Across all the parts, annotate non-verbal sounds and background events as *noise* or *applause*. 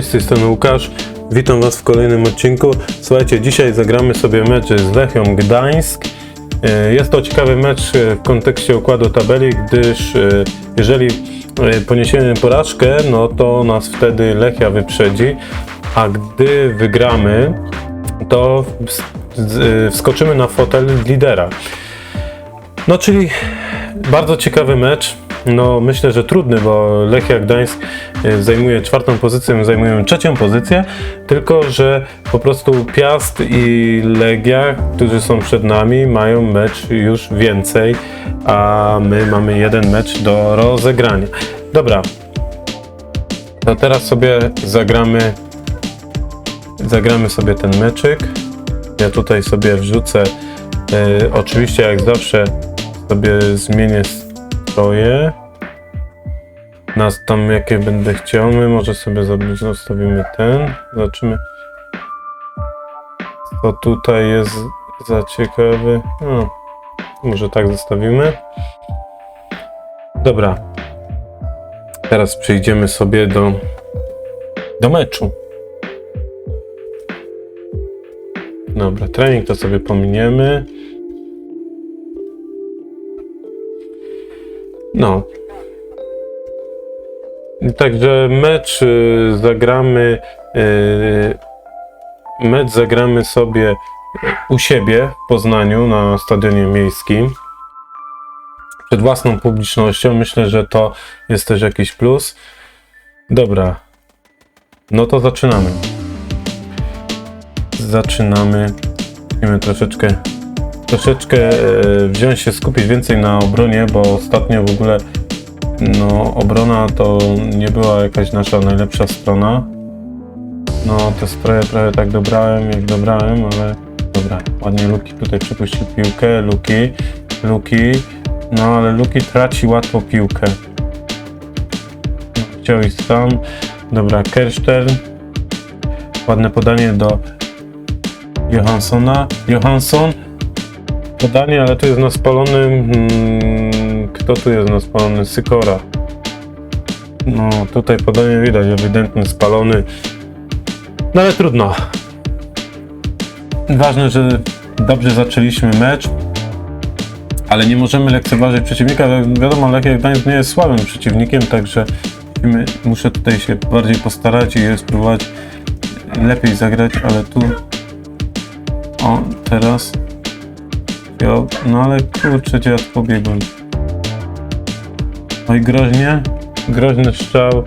Cześć, z tej strony Łukasz. Witam Was w kolejnym odcinku. Słuchajcie, dzisiaj zagramy sobie mecz z Lechią Gdańsk. E, Jest to ciekawy mecz e, w kontekście układu tabeli, gdyż e, jeżeli poniesiemy porażkę, no to nas wtedy Lechia wyprzedzi, a gdy wygramy, to wskoczymy na fotel lidera. No czyli bardzo ciekawy mecz. No myślę, że trudny, bo Lechia Gdańsk e, zajmuje czwartą pozycję, my zajmujemy trzecią pozycję, tylko że po prostu Piast i Legia, którzy są przed nami, mają mecz już więcej, a my mamy jeden mecz do rozegrania. Dobra, to teraz sobie zagramy zagramy sobie ten meczyk. Ja tutaj sobie wrzucę, e, oczywiście jak zawsze sobie zmienię stroje. Nas tam jakie będę chciał, my może sobie zostawimy ten, zobaczymy co tutaj jest za ciekawy. No, może tak zostawimy. Dobra. Teraz przejdziemy sobie do, do meczu. Dobra, trening to sobie pominiemy. No. Także mecz y, zagramy. y, Mecz zagramy sobie u siebie w Poznaniu na stadionie miejskim. Przed własną publicznością. Myślę, że to jest też jakiś plus. Dobra. No to zaczynamy zaczynamy. Musimy troszeczkę, troszeczkę e, wziąć się, skupić więcej na obronie, bo ostatnio w ogóle no, obrona to nie była jakaś nasza najlepsza strona. No, te stroje prawie tak dobrałem, jak dobrałem, ale dobra, ładnie Luki tutaj przypuścił piłkę, Luki, Luki, no ale Luki traci łatwo piłkę. Chciał iść sam, dobra, Kerstern, ładne podanie do Johanssona. Johansson. Podanie, ale tu jest na spalonym. Hmm, kto tu jest na spalonym? Sykora. No, tutaj podanie widać, ewidentnie spalony. No ale trudno. Ważne, że dobrze zaczęliśmy mecz. Ale nie możemy lekceważyć przeciwnika. Wiadomo, Lechia Gdańsk nie jest słabym przeciwnikiem, także muszę tutaj się bardziej postarać i spróbować lepiej zagrać, ale tu o, teraz. No ale kurczę, ja pobiegłem. Oj, groźnie. Groźny strzał.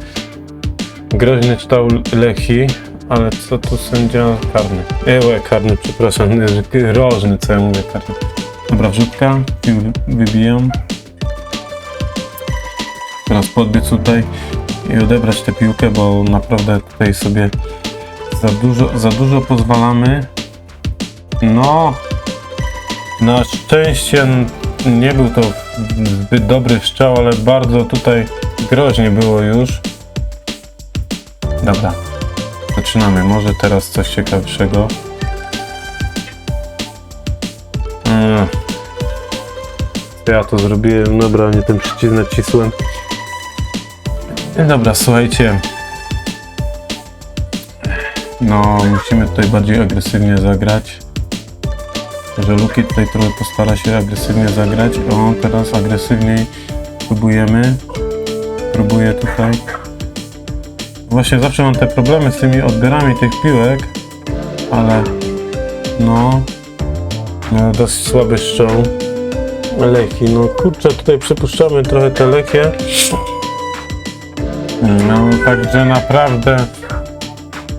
Groźny strzał Lechi. Ale co tu sędzia karny? Ełe, karny, przepraszam. Rożny, co ja mówię, karny. Dobra, wrzutka. Wybijam. Teraz podbiec tutaj i odebrać tę piłkę, bo naprawdę tutaj sobie za dużo, za dużo pozwalamy. No, na szczęście nie był to zbyt dobry strzał, ale bardzo tutaj groźnie było już. Dobra, zaczynamy. Może teraz coś ciekawszego. Mm. Ja to zrobiłem, dobra, nie ten przycisk nacisłem. Dobra, słuchajcie. No, musimy tutaj bardziej agresywnie zagrać że Luki tutaj trochę postara się agresywnie zagrać. O, teraz agresywniej próbujemy. Próbuję tutaj. Właśnie zawsze mam te problemy z tymi odbiorami tych piłek, ale no, no dosyć słaby strzał. Leki, no kurczę, tutaj przypuszczamy trochę te lekie. No, także naprawdę,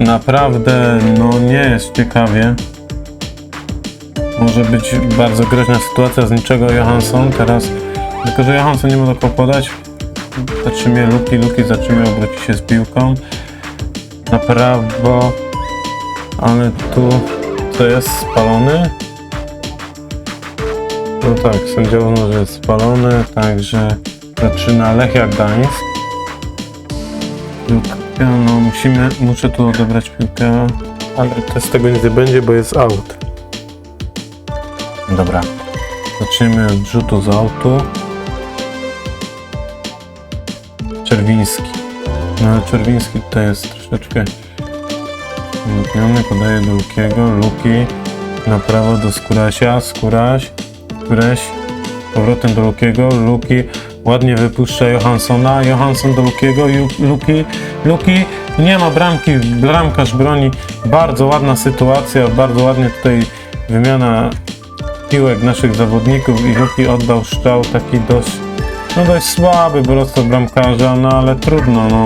naprawdę, no nie jest ciekawie. Może być bardzo groźna sytuacja z niczego Johansson teraz. Tylko, że Johansson nie może podać. Zatrzymie Luki, Luki zatrzymie, obróci się z piłką. Na prawo. Ale tu to jest spalony. No tak, sędzia uznał, że jest spalony, także zaczyna Lechia Gdańsk. Piłka, no musimy, muszę tu odebrać piłkę, ale to z tego nic nie będzie, bo jest out. Dobra. Zaczniemy od rzutu z autu. Czerwiński. No ale Czerwiński tutaj jest troszeczkę Zamkniony podaje do Lukiego, Luki. Na prawo do Skurasia, Skuraś, Skuraś, powrotem do Lukiego, Luki. Ładnie wypuszcza Johanssona, Johansson do Lukiego, Luki, Luki, nie ma bramki, bramkarz broni, bardzo ładna sytuacja, bardzo ładnie tutaj wymiana piłek naszych zawodników i Luki oddał strzał taki dość, no dość słaby po prostu bramkarza, no ale trudno, no.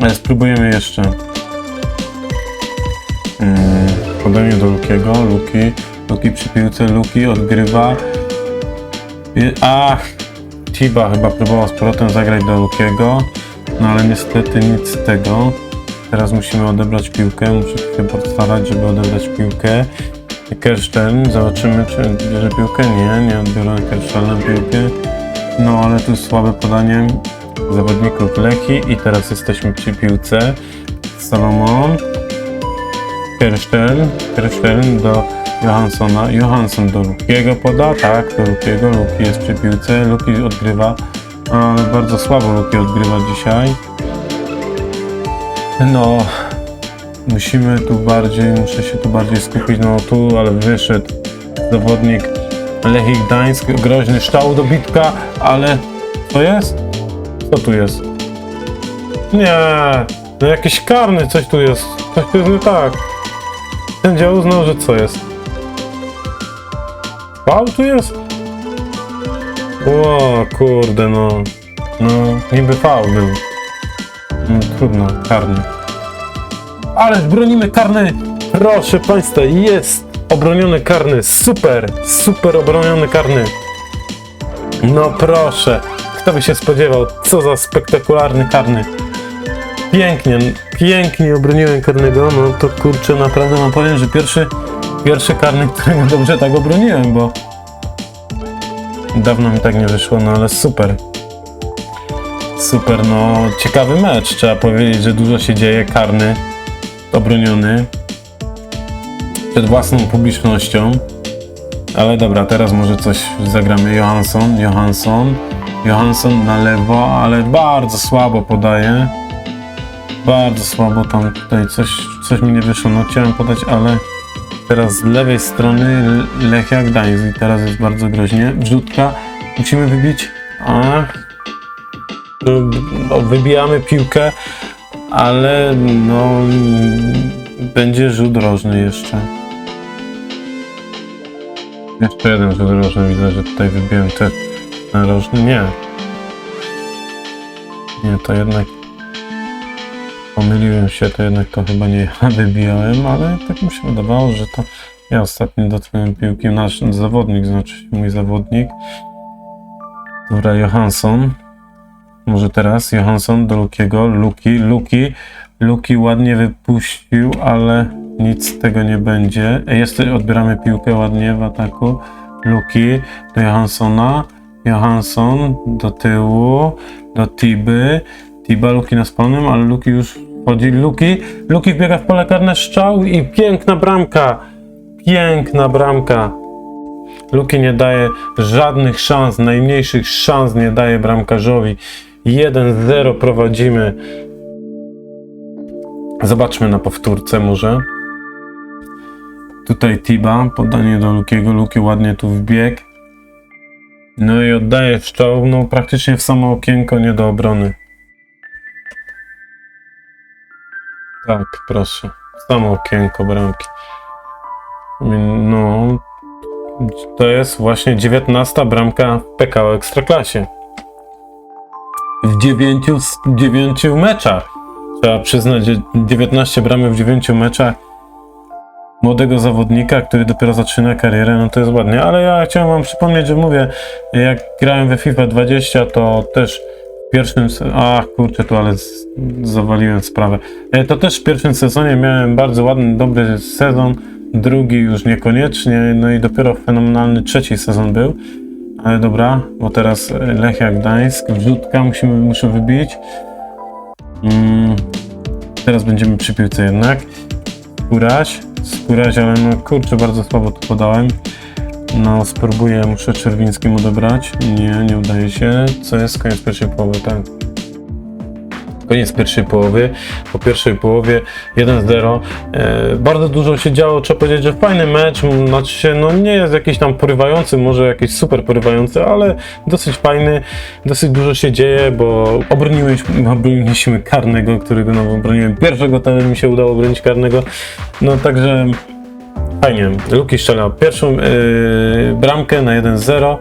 Ale spróbujemy jeszcze. Mm, podanie do Lukiego, Luki, Luki przy piłce, Luki odgrywa. Ach, Tiba chyba próbował z powrotem zagrać do Lukiego, no ale niestety nic z tego. Teraz musimy odebrać piłkę, muszę się postarać, żeby odebrać piłkę. Kerszten, zobaczymy czy bierze piłkę. Nie, nie odbiorę Kersztena piłkę. No ale tu słabe podanie zawodników Leki i teraz jesteśmy przy piłce. Salomon, Kerszten, Kerszten do Johanssona, Johansson do Lukiego poda, tak, do Lukiego, Luki jest przy piłce, Luki odgrywa, ale bardzo słabo Luki odgrywa dzisiaj. No, musimy tu bardziej, muszę się tu bardziej skupić, no tu, ale wyszedł zawodnik Lechii Gdańsk, groźny szczał do bitka, ale co jest? Co tu jest? Nie, no jakiś karny coś tu jest, coś tu jest nie tak. Sędzia uznał, że co jest? Fał tu jest? O kurde no, no niby fał był. No, trudno, karny. Ale bronimy karny! Proszę Państwa, jest obroniony karny. Super, super obroniony karny. No proszę, kto by się spodziewał, co za spektakularny karny. Pięknie, pięknie obroniłem karnego, no to kurczę, naprawdę wam powiem, że pierwszy, pierwszy karny, którego dobrze tak obroniłem, bo dawno mi tak nie wyszło, no ale super. Super, no ciekawy mecz, trzeba powiedzieć, że dużo się dzieje, karny, obroniony przed własną publicznością. Ale dobra, teraz może coś zagramy. Johansson, Johansson, Johansson na lewo, ale bardzo słabo podaje. Bardzo słabo tam tutaj coś, coś mi nie wyszło. No chciałem podać, ale teraz z lewej strony Lechia Gdańsk i teraz jest bardzo groźnie. Wrzutka, musimy wybić. A, no, wybijamy piłkę, ale no będzie rzut rożny jeszcze. Jeszcze jeden rzut rożny, widzę, że tutaj wybiłem też na rożny. Nie. Nie, to jednak pomyliłem się, to jednak to chyba nie ja wybijałem, ale tak mi się wydawało, że to ja ostatnio dotknąłem piłki, nasz zawodnik, znaczy mój zawodnik. Dobra, Johansson. Może teraz Johansson do Lukiego, Luki, Luki, Luki ładnie wypuścił, ale nic z tego nie będzie. Jest, odbieramy piłkę ładnie w ataku. Luki do Johanssona, Johansson do tyłu, do Tiby. Tiba, Luki na spalonym, ale Luki już wchodzi. Luki, Luki wbiega w pole karne strzał i piękna bramka. Piękna bramka. Luki nie daje żadnych szans, najmniejszych szans nie daje bramkarzowi. 1-0 prowadzimy. Zobaczmy na powtórce może. Tutaj Tiba, podanie do Lukiego. Luki ładnie tu wbiegł. No i oddaje strzał, no praktycznie w samo okienko, nie do obrony. Tak, proszę. Samo okienko bramki. No, to jest właśnie 19 bramka w PKO Ekstraklasie. W 9, 9 meczach. Trzeba przyznać, że 19 bramy w 9 meczach młodego zawodnika, który dopiero zaczyna karierę, no to jest ładnie. Ale ja chciałem wam przypomnieć, że mówię, jak grałem we FIFA 20, to też w pierwszym... Ach, kurczę, tu ale zawaliłem sprawę. E, To też w pierwszym sezonie miałem bardzo ładny, dobry sezon, drugi już niekoniecznie, no i dopiero fenomenalny trzeci sezon był. Ale dobra, bo teraz Lechia Gdańsk, wrzutka musimy, muszę wybić. Mm, teraz będziemy przy piłce jednak. Skórać, skórać, ale no kurczę, bardzo słabo to podałem. No, spróbuję, muszę Czerwińskim odebrać. Nie, nie udaje się. Co jest koniec pierwszej połowy, tak. Koniec pierwszej połowy. Po pierwszej połowie 1-0. E, bardzo dużo się działo, trzeba powiedzieć, że fajny mecz. Znaczy no nie jest jakiś tam porywający, może jakiś super porywający, ale dosyć fajny. Dosyć dużo się dzieje, bo obroniłyśmy, obroniliśmy karnego, którego no obroniłem pierwszego, ten mi się udało obronić karnego. No także fajnie. Luki strzela pierwszą yy, bramkę na 1-0.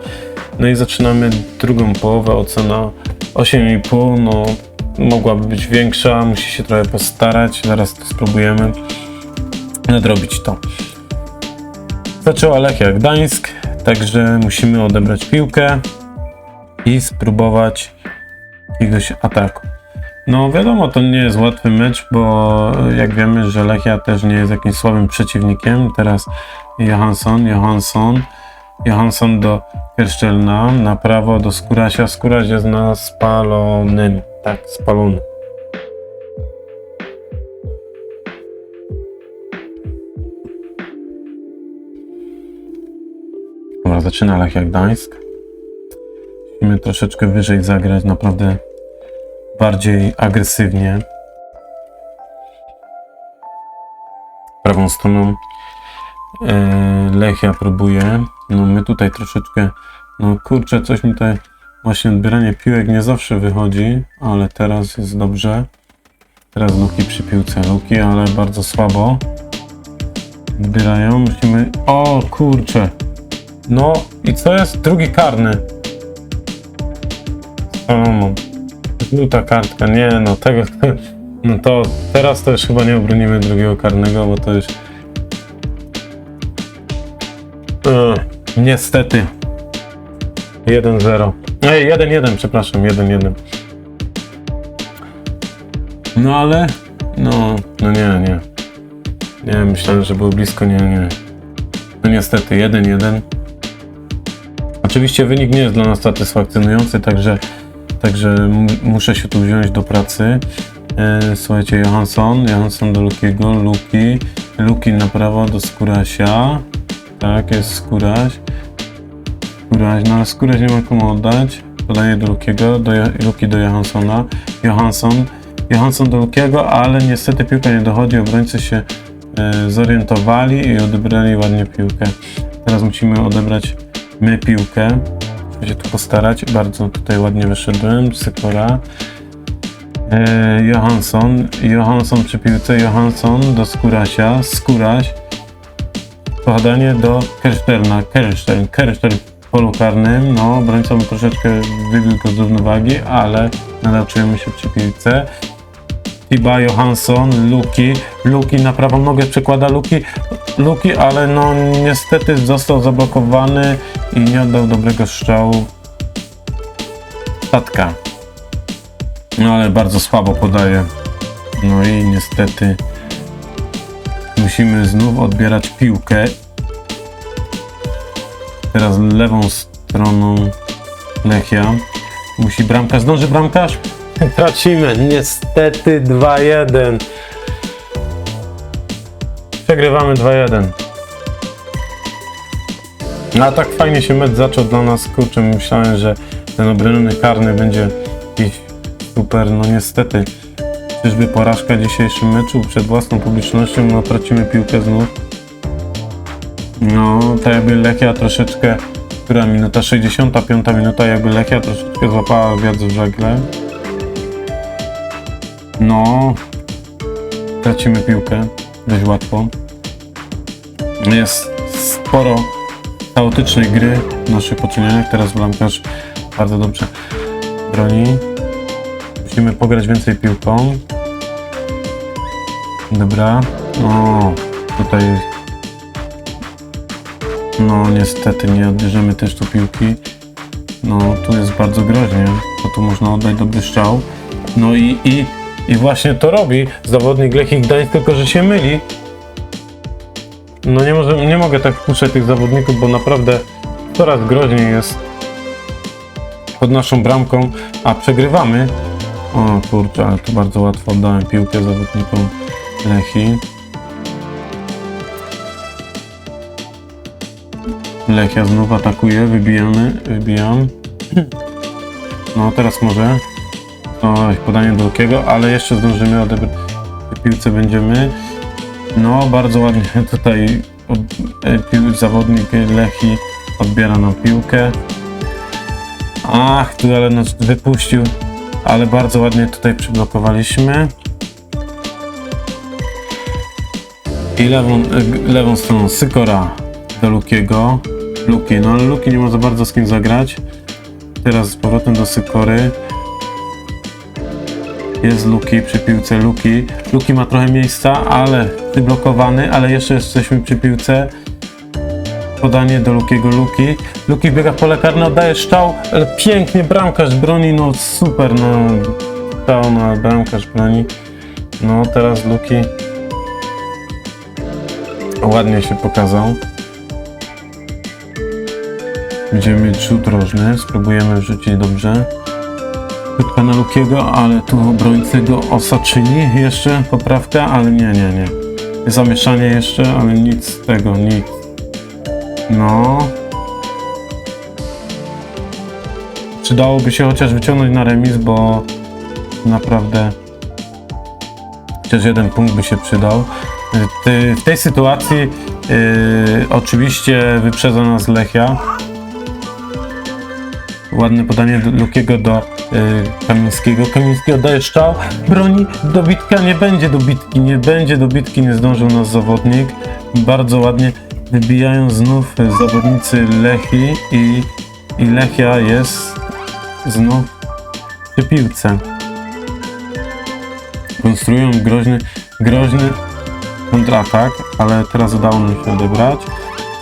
No i zaczynamy drugą połowę, ocena 8,5, no mogłaby być większa, musi się trochę postarać, zaraz to spróbujemy nadrobić to. Zaczęła Lechia Gdańsk, także musimy odebrać piłkę i spróbować jakiegoś ataku. No wiadomo, to nie jest łatwy mecz, bo jak wiemy, że Lechia też nie jest jakimś słabym przeciwnikiem. Teraz Johansson, Johansson, Johansson do Kerszczelna, na prawo do Skurasia. Skuraś jest na spalonym, tak, spalony. Dobra, zaczyna Lechia Gdańsk. Musimy troszeczkę wyżej zagrać, naprawdę bardziej agresywnie. Prawą stroną e, Lechia próbuje. No my tutaj troszeczkę, no kurczę, coś mi tutaj właśnie odbieranie piłek nie zawsze wychodzi, ale teraz jest dobrze. Teraz Luki przy piłce Luki, ale bardzo słabo. Odbierają, musimy... O kurczę! No i co jest? Drugi karny. Salomon. Żółta kartka, nie no tego, *laughs* no to teraz to już chyba nie obronimy drugiego karnego, bo to już e, niestety 1-0, ej 1-1 przepraszam, 1-1 no ale no, no nie, nie nie, myślałem, że było blisko, nie, nie no niestety 1-1 Oczywiście wynik nie jest dla nas satysfakcjonujący, także Także muszę się tu wziąć do pracy. E, słuchajcie, Johansson, Johansson do Lukiego, Luki, Luki na prawo do Skurasia. Tak, jest Skuraś. Ale Skuraś nie ma komu oddać. Podaję do Lukiego, do Luki do Johanssona. Johansson, Johansson do Lukiego, ale niestety piłka nie dochodzi. Obrońcy się e, zorientowali i odebrali ładnie piłkę. Teraz musimy odebrać my piłkę. Muszę się tu postarać. Bardzo tutaj ładnie wyszedłem. Sykora. E, Johansson. Johansson przy piłce. Johansson do Skurasia. Skuraś. Podanie do Kerszterna. Kersztern. Kersztern polu karnym. No, obrońca troszeczkę wybił go z równowagi, ale nadal czujemy się przy piłce. Tiba Johansson, Luki. Luki na prawą nogę przekłada Luki. Luki, ale no niestety został zablokowany i nie oddał dobrego strzału. Statka. No ale bardzo słabo podaje. No i niestety musimy znów odbierać piłkę. Teraz lewą stroną Lechia. Musi bramkarz, zdąży bramkarz? *laughs* Tracimy, niestety 2-1. Przegrywamy 2-1. No a tak fajnie się mecz zaczął dla nas, kurczę, myślałem, że ten obroniony karny będzie jakiś super, no niestety. Czyżby porażka w dzisiejszym meczu przed własną publicznością, no tracimy piłkę znów. No, tak jakby Lechia troszeczkę, która minuta, 65 minuta, jakby Lechia troszeczkę złapała wiatr w żagle. No, tracimy piłkę dość łatwo. Jest sporo chaotycznej gry w naszych poczynieniach. Teraz bramkarz bardzo dobrze broni. Musimy pograć więcej piłką. Dobra. No, tutaj. No, niestety nie odbierzemy też tu piłki. No, tu jest bardzo groźnie, bo tu można oddać dobry strzał. No i, i, i właśnie to robi zawodnik Lechii Gdańsk, tylko że się myli. No nie, może, nie mogę tak wpuszczać tych zawodników, bo naprawdę coraz groźniej jest pod naszą bramką, a przegrywamy. O kurczę, ale tu bardzo łatwo oddałem piłkę zawodnikom Lechii. Lechia znów atakuje, wybijamy, wybijam. No teraz może Oj, podanie do Lukiego, ale jeszcze zdążymy odebrać. W piłce będziemy. No, bardzo ładnie *laughs* tutaj od, e, pił, zawodnik Lechi odbiera nam piłkę. Ach, tu ale nas wypuścił, ale bardzo ładnie tutaj przyblokowaliśmy. I lewą, e, lewą stroną Sykora do Lukiego. Luki, no ale Luki nie ma za bardzo z kim zagrać. Teraz z powrotem do Sykory. Jest Luki przy piłce Luki. Luki ma trochę miejsca, ale blokowany, ale jeszcze jesteśmy przy piłce. Podanie do Lukiego Luki. Luki biega w pole karne, oddaje szczał, pięknie bramkarz broni, no super, no. Szczał, ale bramkarz broni. No teraz Luki ładnie się pokazał. Będziemy mieć rzut rożny, spróbujemy wrzucić dobrze. Krótka na Lukiego, ale tu obrońcy go osaczyli. Jeszcze poprawka, ale nie, nie, nie. Zamieszanie jeszcze, ale nic z tego, nic. No. Przydałoby się chociaż wyciągnąć na remis, bo naprawdę chociaż jeden punkt by się przydał. W tej sytuacji yy, oczywiście wyprzedza nas Lechia. Ładne podanie Lukiego do y, Kamińskiego. Kamiński oddaje strzał, broni, dobitka nie będzie dobitki, nie będzie dobitki, nie zdążył nas zawodnik. Bardzo ładnie wybijają znów zawodnicy Lechi i, i Lechia jest znów przy piłce. Konstruują groźny, groźny kontratak, ale teraz udało nam się odebrać.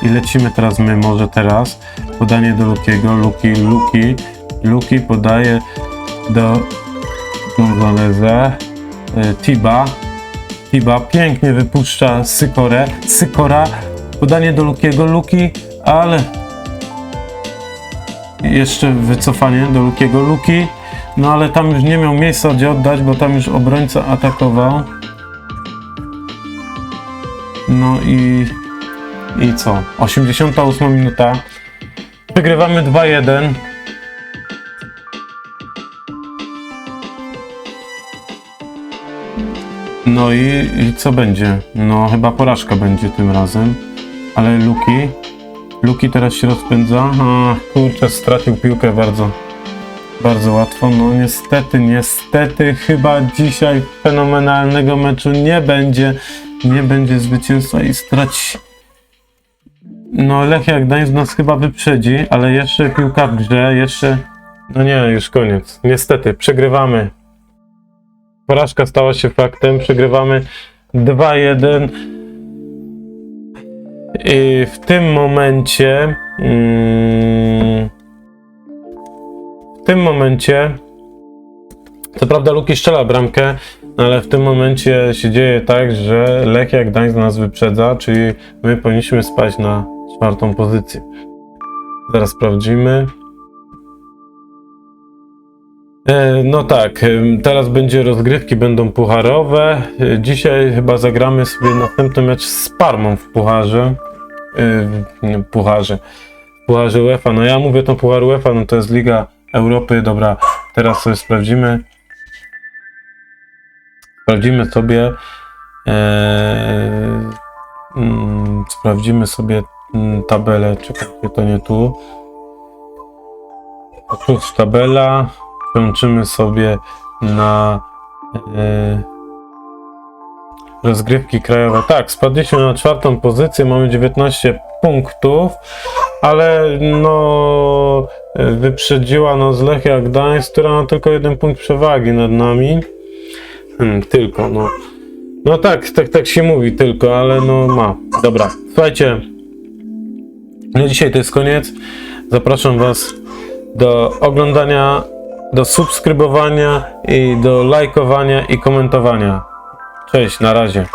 I lecimy teraz my, może teraz. Podanie do Lukiego, Luki, Luki, Luki podaje do Gonzaleza, e, Tiba, Tiba pięknie wypuszcza Sykorę, Sykora, podanie do Lukiego, Luki, ale jeszcze wycofanie do Lukiego, Luki, no ale tam już nie miał miejsca gdzie oddać, bo tam już obrońca atakował. No i i co? 88 minuta. Wygrywamy 2-1. No i, i co będzie? No chyba porażka będzie tym razem. Ale Luki. Luki teraz się rozpędza. A, kurczę, stracił piłkę bardzo. Bardzo łatwo. No niestety, niestety chyba dzisiaj fenomenalnego meczu nie będzie. Nie będzie zwycięstwa i straci. No Lechia Gdańsk nas chyba wyprzedzi, ale jeszcze piłka w grze, jeszcze... No nie, już koniec. Niestety, przegrywamy. Porażka stała się faktem, przegrywamy 2-1. I w tym momencie... Mm, w tym momencie... Co prawda Luki strzela bramkę, ale w tym momencie się dzieje tak, że Lechia Gdańsk nas wyprzedza, czyli my powinniśmy spać na czwartą pozycję. Zaraz sprawdzimy. E, No tak, teraz będzie rozgrywki, będą pucharowe. E, Dzisiaj chyba zagramy sobie następny mecz z Parmą w pucharze. E, Pucharze. W Pucharze UEFA. No ja mówię to Puchar UEFA, no to jest Liga Europy. Dobra, teraz sobie sprawdzimy. Sprawdzimy sobie. Mm, sprawdzimy sobie mm, tabelę. Czekajcie, to nie tu. O, Tu jest tabela. Przełączymy sobie na e, rozgrywki krajowe. Tak, spadliśmy na czwartą pozycję, mamy 19 punktów, ale no e, wyprzedziła nas Lechia Gdańsk, która ma tylko jeden punkt przewagi nad nami. Hmm, tylko, no. No tak, tak, tak się mówi tylko, ale no ma. Dobra, słuchajcie. No dzisiaj to jest koniec. Zapraszam Was do oglądania, do subskrybowania i do lajkowania i komentowania. Cześć, na razie.